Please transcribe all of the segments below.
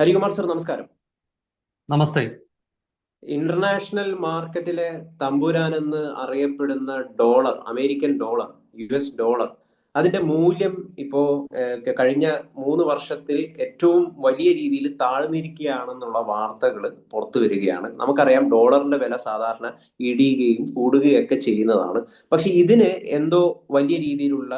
Harikumar sir നമസ്കാരം. നമസ്തേ. International മാർക്കറ്റിലെ തമ്പുരാൻ എന്ന് അറിയപ്പെടുന്ന dollar American dollar U S dollar അതിന്റെ മൂല്യം ഇപ്പോ കഴിഞ്ഞ മൂന്ന് വർഷത്തിൽ ഏറ്റവും വലിയ രീതിയിൽ താഴ്ന്നിരിക്കുകയാണെന്നുള്ള വാർത്തകൾ പുറത്തു വരികയാണ്. നമുക്കറിയാം ഡോളറിന്റെ വില സാധാരണ ഇടിയുകയും കൂടുകയൊക്കെ ചെയ്യുന്നതാണ്. പക്ഷെ ഇതിന് എന്തോ വലിയ രീതിയിലുള്ള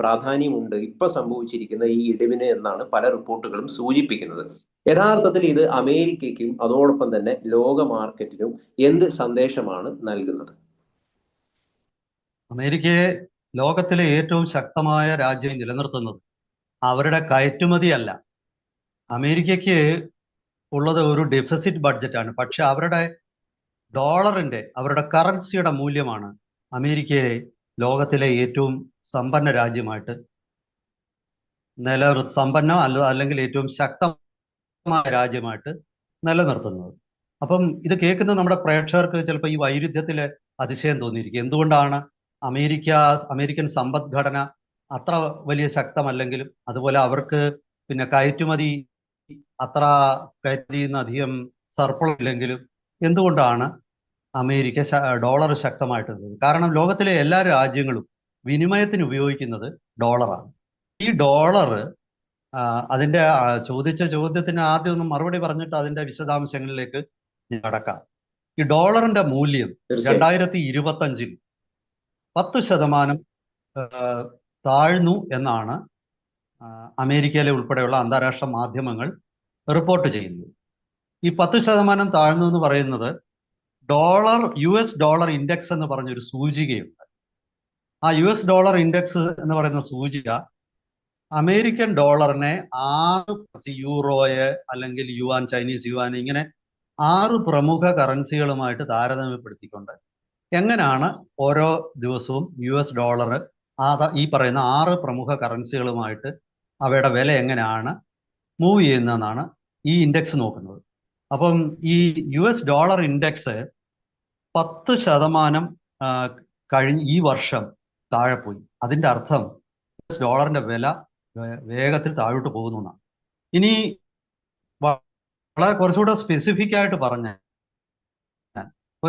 പ്രാധാന്യമുണ്ട് ഇപ്പൊ സംഭവിച്ചിരിക്കുന്ന ഈ ഇടിവിന് എന്നാണ് പല റിപ്പോർട്ടുകളും സൂചിപ്പിക്കുന്നത്. യഥാർത്ഥത്തിൽ ഇത് അമേരിക്കയ്ക്കും അതോടൊപ്പം തന്നെ ലോക മാർക്കറ്റിനും എന്ത് സന്ദേശമാണ് നൽകുന്നത്? അമേരിക്കയെ ലോകത്തിലെ ഏറ്റവും ശക്തമായ രാജ്യം നിലനിർത്തുന്നത് അവരുടെ കയറ്റുമതിയല്ല. അമേരിക്കയ്ക്ക് ഉള്ളത് ഒരു ഡെഫിസിറ്റ് ബഡ്ജറ്റാണ് പക്ഷെ അവരുടെ ഡോളറിന്റെ അവരുടെ കറൻസിയുടെ മൂല്യമാണ് അമേരിക്കയെ ലോകത്തിലെ ഏറ്റവും സമ്പന്ന രാജ്യമായിട്ട് നില സമ്പന്നം അല്ല അല്ലെങ്കിൽ ഏറ്റവും ശക്തമായ രാജ്യമായിട്ട് നിലനിർത്തുന്നത്. അപ്പം ഇത് കേൾക്കുന്ന നമ്മുടെ പ്രേക്ഷകർക്ക് ചിലപ്പോൾ ഈ വൈരുദ്ധ്യത്തിലെ അതിശയം തോന്നിയിരിക്കും. എന്തുകൊണ്ടാണ് അമേരിക്ക അമേരിക്കൻ സമ്പദ്ഘടന അത്ര വലിയ ശക്തമല്ലെങ്കിലും അതുപോലെ അവർക്ക് പിന്നെ കയറ്റുമതി അത്ര കയറ്റുമതിയിൽ നിന്ന് അധികം സർപ്ലസ് ഇല്ലെങ്കിലും എന്തുകൊണ്ടാണ് അമേരിക്ക ഡോളർ ശക്തമായിട്ടുള്ളത്? നിന്നത് കാരണം ലോകത്തിലെ എല്ലാ രാജ്യങ്ങളും വിനിമയത്തിന് ഉപയോഗിക്കുന്നത് ഡോളറാണ്. ഈ ഡോളർ അതിന്റെ ചോദിച്ച ചോദ്യത്തിന് ആദ്യം ഒന്ന് മറുപടി പറഞ്ഞിട്ട് അതിന്റെ വിശദാംശങ്ങളിലേക്ക് ഞാൻ കടക്കാം. ഈ ഡോളറിന്റെ മൂല്യം രണ്ടായിരത്തി ഇരുപത്തഞ്ചിൽ പത്ത് ശതമാനം താഴ്ന്നു എന്നാണ് അമേരിക്കയിലെ ഉൾപ്പെടെയുള്ള അന്താരാഷ്ട്ര മാധ്യമങ്ങൾ റിപ്പോർട്ട് ചെയ്യുന്നത്. ഈ പത്ത് ശതമാനം താഴ്ന്നു എന്ന് പറയുന്നത് dollar U S dollar index എന്ന് പറഞ്ഞൊരു സൂചികയുണ്ട്. ആ യു എസ് ഡോളർ ഇൻഡെക്സ് എന്ന് പറയുന്ന സൂചിക അമേരിക്കൻ ഡോളറിനെ ആറ് യൂറോയെ അല്ലെങ്കിൽ യുവാൻ ചൈനീസ് യുവാൻ ഇങ്ങനെ ആറ് പ്രമുഖ കറൻസികളുമായിട്ട് താരതമ്യപ്പെടുത്തിക്കൊണ്ട് എങ്ങനെയാണ് ഓരോ ദിവസവും യു എസ് ഡോളർ ഈ പറയുന്ന ആറ് പ്രമുഖ കറൻസികളുമായിട്ട് അവയുടെ വില എങ്ങനെയാണ് മൂവ് ചെയ്യുന്നതെന്നാണ് ഈ ഇൻഡെക്സ് നോക്കുന്നത്. അപ്പം ഈ യു എസ് ഡോളർ ഇൻഡെക്സ് പത്ത് ശതമാനം കഴിഞ്ഞ ഈ വർഷം താഴെ പോയി. അതിന്റെ അർത്ഥം യു എസ് ഡോളറിന്റെ വില വേഗത്തിൽ താഴോട്ട് പോകുന്നു എന്നാണ്. ഇനി വളരെ കുറച്ചുകൂടെ സ്പെസിഫിക് ആയിട്ട് പറഞ്ഞ ഒരു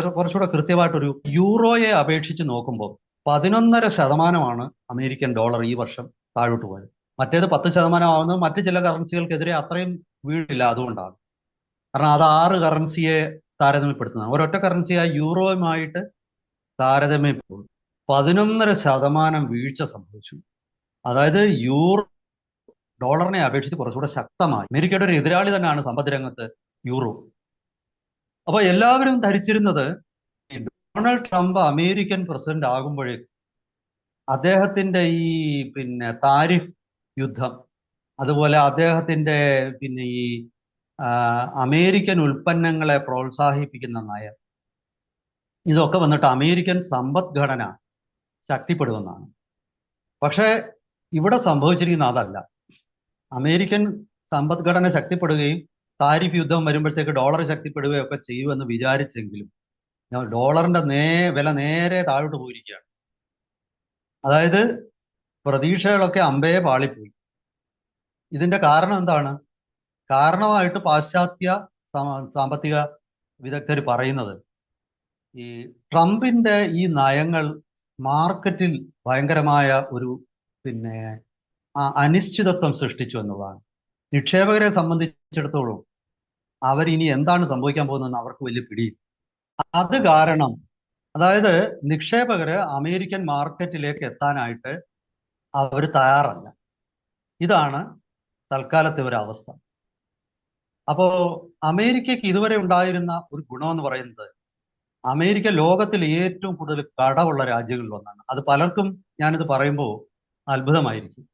കുറച്ചുകൂടെ കൃത്യമായിട്ടൊരു യൂറോയെ അപേക്ഷിച്ച് നോക്കുമ്പോൾ പതിനൊന്നര ശതമാനമാണ് അമേരിക്കൻ ഡോളർ ഈ വർഷം താഴോട്ട് പോയത്. മറ്റേത് പത്ത് ശതമാനം ആവുന്നത് മറ്റു ചില കറൻസികൾക്കെതിരെ അത്രയും വീഴില്ല അതുകൊണ്ടാണ്. കാരണം അത് ആറ് കറൻസിയെ താരതമ്യപ്പെടുത്തുന്നതാണ്. ഒരൊറ്റ കറൻസിയായി യൂറോയുമായിട്ട് താരതമ്യപ്പെടും പതിനൊന്നര ശതമാനം വീഴ്ച സംഭവിച്ചു. അതായത് യൂറോ ഡോളറിനെ അപേക്ഷിച്ച് കുറച്ചുകൂടെ ശക്തമായി. അമേരിക്കയുടെ ഒരു എതിരാളി തന്നെയാണ് സമ്പദ് രംഗത്ത് യൂറോ. അപ്പൊ എല്ലാവരും ധരിച്ചിരുന്നത് ഡൊണാൾഡ് ട്രംപ് അമേരിക്കൻ പ്രസിഡന്റ് ആകുമ്പോഴേ അദ്ദേഹത്തിന്റെ ഈ പിന്നെ താരിഫ് യുദ്ധം അതുപോലെ അദ്ദേഹത്തിന്റെ പിന്നെ ഈ അമേരിക്കൻ ഉൽപ്പന്നങ്ങളെ പ്രോത്സാഹിപ്പിക്കുന്ന നയം ഇതൊക്കെ വന്നിട്ട് അമേരിക്കൻ സമ്പദ്ഘടന ശക്തിപ്പെടുമെന്നാണ്. പക്ഷേ ഇവിടെ സംഭവിച്ചിരിക്കുന്ന അതല്ല. അമേരിക്കൻ സമ്പദ്ഘടന ശക്തിപ്പെടുകയും താരിഫ് യുദ്ധം വരുമ്പോഴത്തേക്ക് ഡോളർ ശക്തിപ്പെടുകയൊക്കെ ചെയ്യുമെന്ന് വിചാരിച്ചെങ്കിലും ഡോളറിന്റെ നേ വില നേരെ താഴോട്ട് പോയിരിക്കുകയാണ്. അതായത് പ്രതീക്ഷകളൊക്കെ അമ്പയെ പാളിപ്പോയി. ഇതിന്റെ കാരണം എന്താണ്? കാരണമായിട്ട് പാശ്ചാത്യ സാമ്പത്തിക വിദഗ്ധർ പറയുന്നത് ഈ ട്രംപിന്റെ ഈ നയങ്ങൾ മാർക്കറ്റിൽ ഭയങ്കരമായ ഒരു പിന്നെ അനിശ്ചിതത്വം സൃഷ്ടിച്ചു എന്നുള്ളതാണ്. നിക്ഷേപകരെ സംബന്ധിച്ചിടത്തോളം അവരിനി എന്താണ് സംഭവിക്കാൻ പോകുന്നതെന്ന് അവർക്ക് വലിയ പിടി അത് കാരണം അതായത് നിക്ഷേപകർ അമേരിക്കൻ മാർക്കറ്റിലേക്ക് എത്താനായിട്ട് അവർ തയ്യാറല്ല. ഇതാണ് തൽക്കാലത്തെ ഒരു അവസ്ഥ. അപ്പോ അമേരിക്കയ്ക്ക് ഇതുവരെ ഉണ്ടായിരുന്ന ഒരു ഗുണമെന്ന് പറയുന്നത് അമേരിക്ക ലോകത്തിൽ ഏറ്റവും കൂടുതൽ കടവുള്ള രാജ്യങ്ങളിൽ ഒന്നാണ്. അത് പലർക്കും ഞാനിത് പറയുമ്പോൾ അത്ഭുതമായിരിക്കും.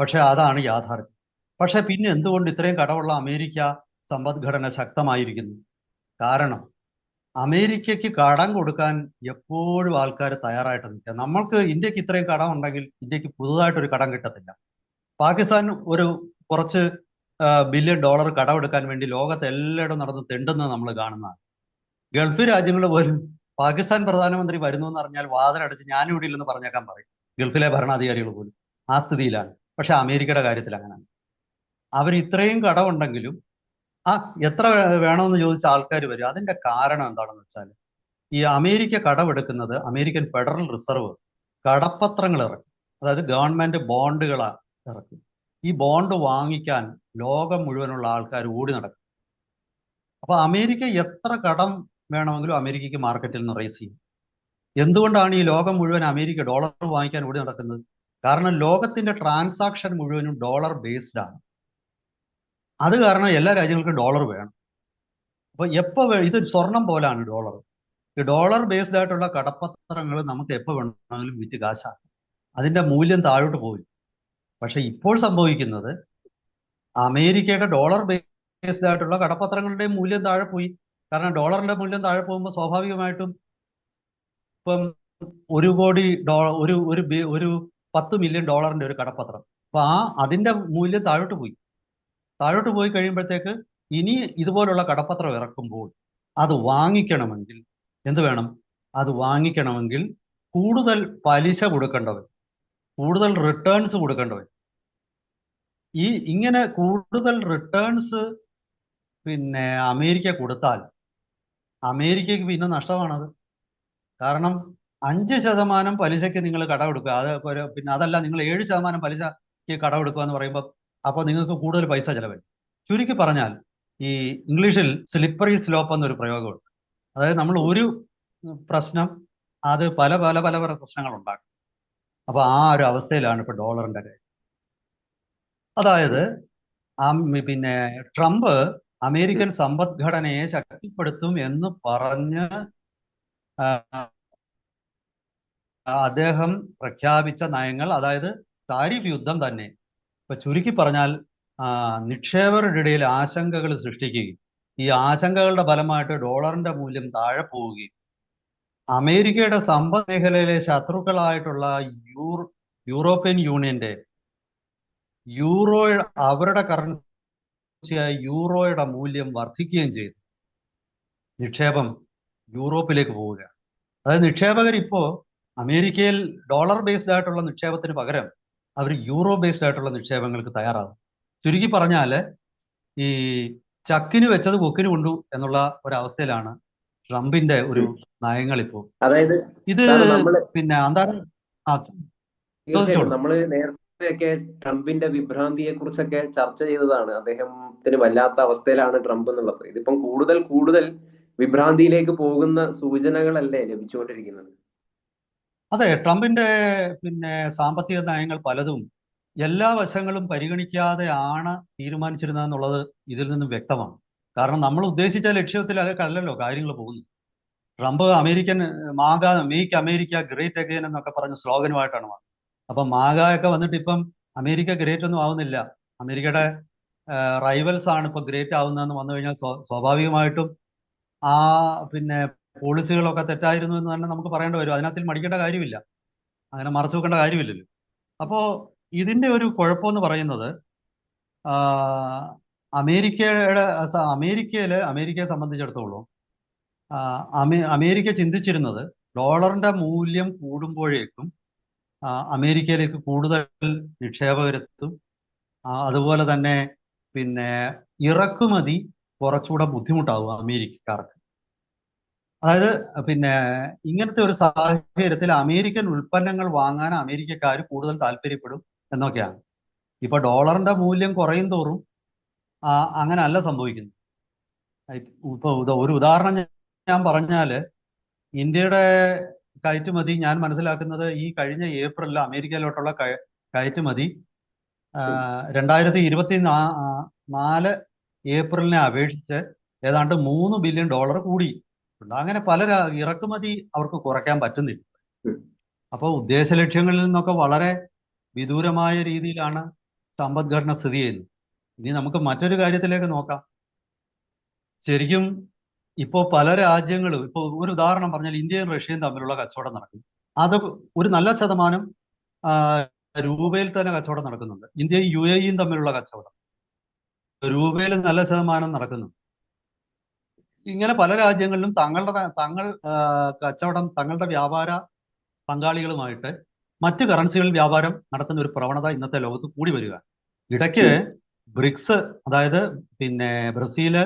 പക്ഷെ അതാണ് യാഥാർത്ഥ്യം. പക്ഷെ പിന്നെ എന്തുകൊണ്ട് ഇത്രയും കടവുള്ള അമേരിക്ക സമ്പദ്ഘടന ശക്തമായിരിക്കുന്നു. കാരണം അമേരിക്കയ്ക്ക് കടം കൊടുക്കാൻ എപ്പോഴും ആൾക്കാർ തയ്യാറായിട്ട് നിൽക്കുക നമ്മൾക്ക് ഇന്ത്യയ്ക്ക് ഇത്രയും കടം ഉണ്ടെങ്കിൽ ഇന്ത്യയ്ക്ക് പുതുതായിട്ടൊരു കടം കിട്ടത്തില്ല. പാകിസ്ഥാൻ ഒരു കുറച്ച് ബില്യൺ ഡോളർ കടമെടുക്കാൻ വേണ്ടി ലോകത്ത് എല്ലായിടും നടന്ന് തെണ്ടുന്നത് നമ്മൾ കാണുന്നതാണ്. ഗൾഫ് രാജ്യങ്ങൾ പോലും പാകിസ്ഥാൻ പ്രധാനമന്ത്രി വരുന്നു എന്ന് അറിഞ്ഞാൽ വാതിലടച്ച് ഇവിടെ ഇല്ലെന്ന് പറഞ്ഞേക്കാൻ പറയും. ഗൾഫിലെ ഭരണാധികാരികൾ പോലും ആ സ്ഥിതിയിലാണ്. പക്ഷെ അമേരിക്കയുടെ കാര്യത്തിൽ അങ്ങനെയാണ് അവർ ഇത്രയും കടമുണ്ടെങ്കിലും ആ എത്ര വേണമെന്ന് ചോദിച്ച ആൾക്കാർ വരും. അതിന്റെ കാരണം എന്താണെന്ന് വെച്ചാൽ ഈ അമേരിക്ക കടമെടുക്കുന്നത് അമേരിക്കൻ ഫെഡറൽ റിസർവ് കടപ്പത്രങ്ങൾ ഇറക്കും. അതായത് ഗവൺമെന്റ് ബോണ്ടുകൾ ഇറക്കും. ഈ ബോണ്ട് വാങ്ങിക്കാൻ ലോകം മുഴുവനുള്ള ആൾക്കാർ ഓടി നടക്കും. അപ്പൊ അമേരിക്ക എത്ര കടം വേണമെങ്കിലും അമേരിക്കയ്ക്ക് മാർക്കറ്റിൽ നിന്ന് റേസ് ചെയ്യും. എന്തുകൊണ്ടാണ് ഈ ലോകം മുഴുവൻ അമേരിക്ക ഡോളർ വാങ്ങിക്കാൻ ഓടി നടക്കുന്നത്? കാരണം ലോകത്തിന്റെ ട്രാൻസാക്ഷൻ മുഴുവനും ഡോളർ ബേസ്ഡ് ആണ്. അത് കാരണം എല്ലാ രാജ്യങ്ങൾക്കും ഡോളർ വേണം. അപ്പൊ എപ്പോ ഇത് സ്വർണം പോലാണ് ഡോളർ. ഈ ഡോളർ ബേസ്ഡ് ആയിട്ടുള്ള കടപ്പത്രങ്ങൾ നമുക്ക് എപ്പോൾ വേണമെങ്കിലും വിറ്റ് കാശാക്കാം. അതിന്റെ മൂല്യം താഴോട്ട് പോയി പക്ഷെ ഇപ്പോൾ സംഭവിക്കുന്നത് അമേരിക്കയുടെ ഡോളർ ബേസ്ഡ് ആയിട്ടുള്ള കടപ്പത്രങ്ങളുടെ മൂല്യം താഴെ പോയി. കാരണം ഡോളറിന്റെ മൂല്യം താഴെ പോകുമ്പോൾ സ്വാഭാവികമായിട്ടും ഇപ്പം ഒരു കോടി ഡോളർ ഒരു ഒരു ഒരു പത്ത് മില്യൺ ഡോളറിന്റെ ഒരു കടപ്പത്രം. അപ്പൊ ആ അതിന്റെ മൂല്യം താഴോട്ട് പോയി. താഴോട്ട് പോയി കഴിയുമ്പോഴത്തേക്ക് ഇനി ഇതുപോലുള്ള കടപ്പത്രം ഇറക്കുമ്പോൾ അത് വാങ്ങിക്കണമെങ്കിൽ എന്ത് വേണം? അത് വാങ്ങിക്കണമെങ്കിൽ കൂടുതൽ പലിശ കൊടുക്കേണ്ടവർ കൂടുതൽ റിട്ടേൺസ് കൊടുക്കേണ്ടവർ ഈ ഇങ്ങനെ കൂടുതൽ റിട്ടേൺസ് പിന്നെ അമേരിക്ക കൊടുത്താൽ അമേരിക്കക്ക് പിന്നെ നഷ്ടമാണത്. കാരണം അഞ്ച് ശതമാനം പലിശയ്ക്ക് നിങ്ങൾ കടമെടുക്കുക. അത് പിന്നെ അതല്ല നിങ്ങൾ ഏഴ് ശതമാനം പലിശയ്ക്ക് കടമെടുക്കുക എന്ന് പറയുമ്പോൾ അപ്പോൾ നിങ്ങൾക്ക് കൂടുതൽ പൈസ ചെലവരും ചുരുക്കി പറഞ്ഞാൽ ഈ ഇംഗ്ലീഷിൽ സ്ലിപ്പറി സ്ലോപ്പ് എന്നൊരു പ്രയോഗമുണ്ട്. അതായത് നമ്മൾ ഒരു പ്രശ്നം അത് പല പല പല പല പ്രശ്നങ്ങൾ ഉണ്ടാക്കും. അപ്പോൾ ആ ഒരു അവസ്ഥയിലാണ് ഇപ്പൊ ഡോളറിന്റെ കാര്യം. അതായത് പിന്നെ ട്രംപ് അമേരിക്കൻ സമ്പദ്ഘടനയെ ശക്തിപ്പെടുത്തും എന്ന് പറഞ്ഞ് അദ്ദേഹം പ്രഖ്യാപിച്ച നയങ്ങൾ അതായത് താരിഫ് യുദ്ധം തന്നെ ഇപ്പൊ ചുരുക്കി പറഞ്ഞാൽ നിക്ഷേപകരുടെ ഇടയിൽ ആശങ്കകൾ സൃഷ്ടിക്കുകയും ഈ ആശങ്കകളുടെ ഫലമായിട്ട് ഡോളറിന്റെ മൂല്യം താഴെ പോവുകയും അമേരിക്കയുടെ സമ്പദ് മേഖലയിലെ ശത്രുക്കളായിട്ടുള്ള യൂർ യൂറോപ്യൻ യൂണിയന്റെ യൂറോ അവരുടെ കറൻസിയായ യൂറോയുടെ മൂല്യം വർദ്ധിക്കുകയും ചെയ്തു. നിക്ഷേപം യൂറോപ്പിലേക്ക് പോവുകയാണ്. അതായത് നിക്ഷേപകർ ഇപ്പോ അമേരിക്കയിൽ ഡോളർ ബേസ്ഡ് ആയിട്ടുള്ള നിക്ഷേപത്തിന് പകരം അവർ യൂറോ ബേസ്ഡ് ആയിട്ടുള്ള നിക്ഷേപങ്ങൾക്ക് തയ്യാറാകും ചുരുക്കി പറഞ്ഞാൽ ഈ ചക്കിന് വെച്ചത് കൊക്കിന് കൊണ്ടു എന്നുള്ള ഒരവസ്ഥയിലാണ് ട്രംപിന്റെ ഒരു നയങ്ങൾ ഇപ്പോൾ അതായത് ഇത് പിന്നെ അന്താരാഷ്ട്ര നമ്മൾ നേരത്തെയൊക്കെ ട്രംപിന്റെ വിഭ്രാന്തിയെ കുറിച്ചൊക്കെ ചർച്ച ചെയ്തതാണ്. അദ്ദേഹത്തിന് വല്ലാത്ത അവസ്ഥയിലാണ് ട്രംപ് എന്നുള്ളത്. ഇതിപ്പം കൂടുതൽ കൂടുതൽ വിഭ്രാന്തിയിലേക്ക് പോകുന്ന സൂചനകളല്ലേ ലഭിച്ചുകൊണ്ടിരിക്കുന്നത്. അതെ ട്രംപിന്റെ പിന്നെ സാമ്പത്തിക നയങ്ങൾ പലതും എല്ലാ വശങ്ങളും പരിഗണിക്കാതെയാണ് തീരുമാനിച്ചിരുന്നത് എന്നുള്ളത് ഇതിൽ നിന്നും വ്യക്തമാണ്. കാരണം നമ്മൾ ഉദ്ദേശിച്ച ലക്ഷ്യത്തിൽ അല്ലല്ലോ കാര്യങ്ങൾ പോകുന്നത്. Trump American MAGA make America great again എന്നൊക്കെ പറഞ്ഞ സ്ലോഗനുമായിട്ടാണ് വന്നത്. അപ്പൊ മാഗയൊക്കെ വന്നിട്ട് ഇപ്പം അമേരിക്ക ഗ്രേറ്റ് ഒന്നും ആവുന്നില്ല. അമേരിക്കയുടെ റൈവൽസ് ആണ് ഇപ്പൊ ഗ്രേറ്റ് ആവുന്നതെന്ന് വന്നു കഴിഞ്ഞാൽ സ്വാഭാവികമായിട്ടും ആ പിന്നെ പോളിസികളൊക്കെ തെറ്റായിരുന്നു എന്ന് തന്നെ നമുക്ക് പറയേണ്ടി വരും. അതിനകത്തിൽ മടിക്കേണ്ട കാര്യമില്ല. അങ്ങനെ മറച്ചു വെക്കേണ്ട കാര്യമില്ലല്ലോ. അപ്പോൾ ഇതിന്റെ ഒരു കുഴപ്പമെന്ന് പറയുന്നത് അമേരിക്കയുടെ അമേരിക്കയിൽ അമേരിക്കയെ സംബന്ധിച്ചിടത്തോളം അമേ- അമേരിക്ക ചിന്തിച്ചിരുന്നത് ഡോളറിന്റെ മൂല്യം കൂടുമ്പോഴേക്കും അമേരിക്കയിലേക്ക് കൂടുതൽ നിക്ഷേപകരെത്തും അതുപോലെ തന്നെ പിന്നെ ഇറക്കുമതി കുറച്ചുകൂടെ ബുദ്ധിമുട്ടാവും അമേരിക്കക്കാർക്ക്. അതായത് പിന്നെ ഇങ്ങനത്തെ ഒരു സാഹചര്യത്തിൽ അമേരിക്കൻ ഉൽപ്പന്നങ്ങൾ വാങ്ങാൻ അമേരിക്കക്കാർ കൂടുതൽ താല്പര്യപ്പെടും എന്നൊക്കെയാണ്. ഇപ്പൊ ഡോളറിന്റെ മൂല്യം കുറയും തോറും അങ്ങനല്ല സംഭവിക്കുന്നത്. ഇപ്പൊ ഒരു ഉദാഹരണം ഞാൻ പറഞ്ഞാൽ ഇന്ത്യയുടെ കയറ്റുമതി ഞാൻ മനസ്സിലാക്കുന്നത് ഈ കഴിഞ്ഞ ഏപ്രിലിൽ അമേരിക്കയിലോട്ടുള്ള കയറ്റുമതി രണ്ടായിരത്തി ഇരുപത്തി നാല് ഏപ്രിലിനെ അപേക്ഷിച്ച് ഏതാണ്ട് മൂന്ന് ബില്യൺ ഡോളർ കൂടി. അങ്ങനെ പല ഇറക്കുമതി അവർക്ക് കുറയ്ക്കാൻ പറ്റുന്നില്ല. അപ്പൊ അപ്പോൾ ഉദ്ദേശ ലക്ഷ്യങ്ങളിൽ നിന്നൊക്കെ വളരെ വിദൂരമായ രീതിയിലാണ് സമ്പദ്ഘടന സ്ഥിതി ചെയ്യുന്നത്. ഇനി നമുക്ക് മറ്റൊരു കാര്യത്തിലേക്ക് നോക്കാം. ശരിക്കും ഇപ്പോൾ പല രാജ്യങ്ങളും ഇപ്പോൾ ഒരു ഉദാഹരണം പറഞ്ഞാൽ ഇന്ത്യയും റഷ്യയും തമ്മിലുള്ള കച്ചവടം നടക്കും അത് ഒരു നല്ല ശതമാനം രൂപയിൽ തന്നെ കച്ചവടം നടക്കുന്നുണ്ട്. ഇന്ത്യയും യു എ തമ്മിലുള്ള കച്ചവടം. രൂപയിൽ നല്ല ശതമാനം നടക്കുന്നു ഇങ്ങനെ പല രാജ്യങ്ങളിലും തങ്ങളുടെ തങ്ങൾ കച്ചവടം തങ്ങളുടെ വ്യാപാര പങ്കാളികളുമായിട്ട് മറ്റ് കറൻസികളിൽ വ്യാപാരം നടത്തുന്ന ഒരു പ്രവണത ഇന്നത്തെ ലോകത്ത് കൂടി വരിക. ഇടയ്ക്ക് ബ്രിക്സ് അതായത് പിന്നെ ബ്രസീൽ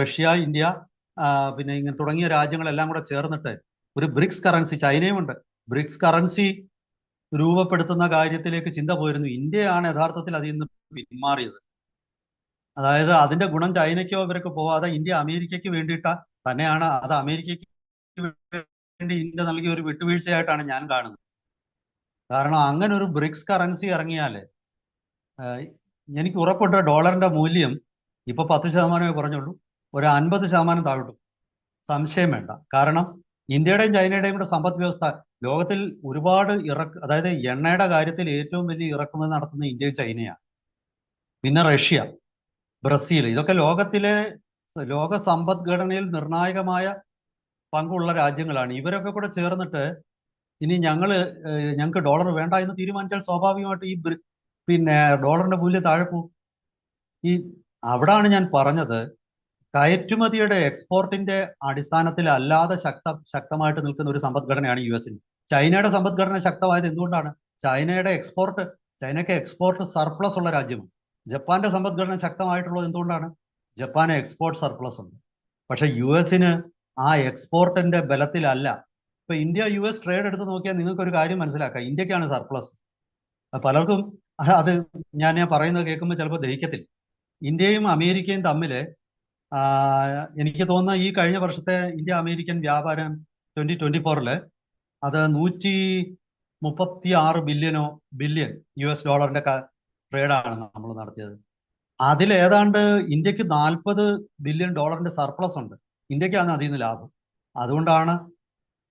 റഷ്യ ഇന്ത്യ പിന്നെ ഇങ്ങനെ തുടങ്ങിയ രാജ്യങ്ങളെല്ലാം കൂടെ ചേർന്നിട്ട് ഒരു ബ്രിക്സ് കറൻസി ചൈനയും ഉണ്ട്. ബ്രിക്സ് കറൻസി രൂപപ്പെടുത്തുന്ന കാര്യത്തിലേക്ക് ചിന്ത പോയിരുന്നു. ഇന്ത്യയാണ് യഥാർത്ഥത്തിൽ അതിൽ നിന്ന് പിന്മാറിയത്. അതായത് അതിന്റെ ഗുണം ചൈനയ്ക്കോ ഇവരൊക്കെ പോവാതെ ഇന്ത്യ അമേരിക്കയ്ക്ക് വേണ്ടിയിട്ട. തന്നെയാണ് അത് അമേരിക്കയ്ക്ക് വേണ്ടി ഇന്ത്യ നൽകിയ ഒരു വിട്ടുവീഴ്ചയായിട്ടാണ് ഞാൻ കാണുന്നത്. കാരണം അങ്ങനെ ഒരു ബ്രിക്സ് കറൻസി ഇറങ്ങിയാൽ എനിക്ക് ഉറപ്പുണ്ട് ഡോളറിന്റെ മൂല്യം ഇപ്പൊ പത്ത് ശതമാനമേ കുറഞ്ഞുള്ളൂ. ഒരു അൻപത് ശതമാനം താഴ്ത്തും സംശയം വേണ്ട. കാരണം ഇന്ത്യയുടെയും ചൈനയുടെയും കൂടെ സമ്പദ് വ്യവസ്ഥ ലോകത്തിൽ ഒരുപാട് ഇറക്ക് അതായത് എണ്ണയുടെ കാര്യത്തിൽ ഏറ്റവും വലിയ ഇറക്കുമതി നടത്തുന്ന ഇന്ത്യയും ചൈനയാണ്. പിന്നെ റഷ്യ. ബ്രസീൽ ഇതൊക്കെ ലോകത്തിലെ ലോക സമ്പദ്ഘടനയിൽ നിർണായകമായ പങ്കുള്ള രാജ്യങ്ങളാണ്. ഇവരൊക്കെ കൂടെ ചേർന്നിട്ട് ഇനി ഞങ്ങൾ ഞങ്ങൾക്ക് ഡോളർ വേണ്ട എന്ന് തീരുമാനിച്ചാൽ സ്വാഭാവികമായിട്ട് ഈ പിന്നെ ഡോളറിന്റെ മൂല്യം താഴെ പോകും. ഈ അവിടാണ് ഞാൻ പറഞ്ഞത്. കയറ്റുമതിയുടെ എക്സ്പോർട്ടിന്റെ അടിസ്ഥാനത്തിൽ അല്ലാതെ ശക്ത ശക്തമായിട്ട് നിൽക്കുന്ന ഒരു സമ്പദ്ഘടനയാണ് യു എസിന്. ചൈനയുടെ സമ്പദ്ഘടന ശക്തമായത് എന്തുകൊണ്ടാണ്? ചൈനയുടെ എക്സ്പോർട്ട് ചൈനയ്ക്ക് എക്സ്പോർട്ട് സർപ്ലസ് ഉള്ള രാജ്യമാണ്. ജപ്പാന്റെ സമ്പദ്ഘടന ശക്തമായിട്ടുള്ളത് എന്തുകൊണ്ടാണ്? ജപ്പാന് എക്സ്പോർട്ട് സർപ്ലസ് ഉണ്ട്. പക്ഷെ യു എസിന് ആ എക്സ്പോർട്ടിന്റെ ബലത്തിലല്ല. ഇപ്പൊ ഇന്ത്യ യു എസ് ട്രേഡ് എടുത്ത് നോക്കിയാൽ നിങ്ങൾക്ക് ഒരു കാര്യം മനസ്സിലാക്കാം. ഇന്ത്യക്കാണ് സർപ്ലസ് പലർക്കും അത് ഞാൻ പറയുന്നത് കേൾക്കുമ്പോൾ ചിലപ്പോൾ ദഹിക്കത്തില്ല. ഇന്ത്യയും അമേരിക്കയും തമ്മിൽ എനിക്ക് തോന്നുന്ന ഈ കഴിഞ്ഞ വർഷത്തെ ഇന്ത്യ അമേരിക്കൻ വ്യാപാരം ട്വന്റി ട്വന്റി ഫോറിൽ അത് നൂറ്റി മുപ്പത്തി ആറ് ബില്യനോ ബില്യൺ യു എസ് ഡോളറിന്റെ ട്രേഡാണ് നമ്മൾ നടത്തിയത്. അതിൽ ഏതാണ്ട് ഇന്ത്യയ്ക്ക് നാൽപ്പത് ബില്യൺ ഡോളറിന്റെ സർപ്ലസ് ഉണ്ട്. ഇന്ത്യക്കാണ് അതിൽ നിന്ന് ലാഭം. അതുകൊണ്ടാണ്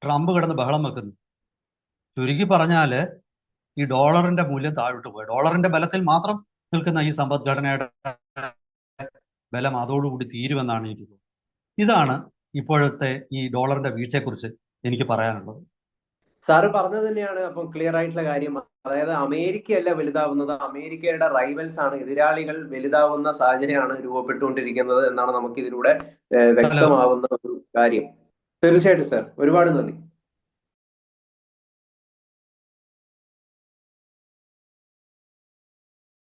ട്രംപ് കിടന്ന് ബഹളം വെക്കുന്നത്. ചുരുക്കി പറഞ്ഞാൽ ഈ ഡോളറിന്റെ മൂല്യം താഴോട്ട് പോയി. ഡോളറിന്റെ ബലത്തിൽ മാത്രം നിൽക്കുന്ന ഈ സമ്പദ്ഘടനയുടെ ബലം അതോടുകൂടി തീരുമെന്നാണ് എനിക്ക് തോന്നുന്നത്. ഇതാണ് ഇപ്പോഴത്തെ ഈ ഡോളറിന്റെ വീഴ്ചയെക്കുറിച്ച് എനിക്ക് പറയാനുള്ളത്. സാറ് പറഞ്ഞത് തന്നെയാണ് അപ്പം ക്ലിയർ ആയിട്ടുള്ള കാര്യം. അതായത് അമേരിക്കയല്ല വലുതാവുന്നത്. അമേരിക്കയുടെ റൈവൽസ് ആണ് എതിരാളികൾ വലുതാവുന്ന സാഹചര്യമാണ് രൂപപ്പെട്ടുകൊണ്ടിരിക്കുന്നത് എന്നാണ് നമുക്ക് ഇതിലൂടെ വ്യക്തമാവുന്ന ഒരു കാര്യം. തീർച്ചയായിട്ടും സാർ ഒരുപാട് നന്ദി.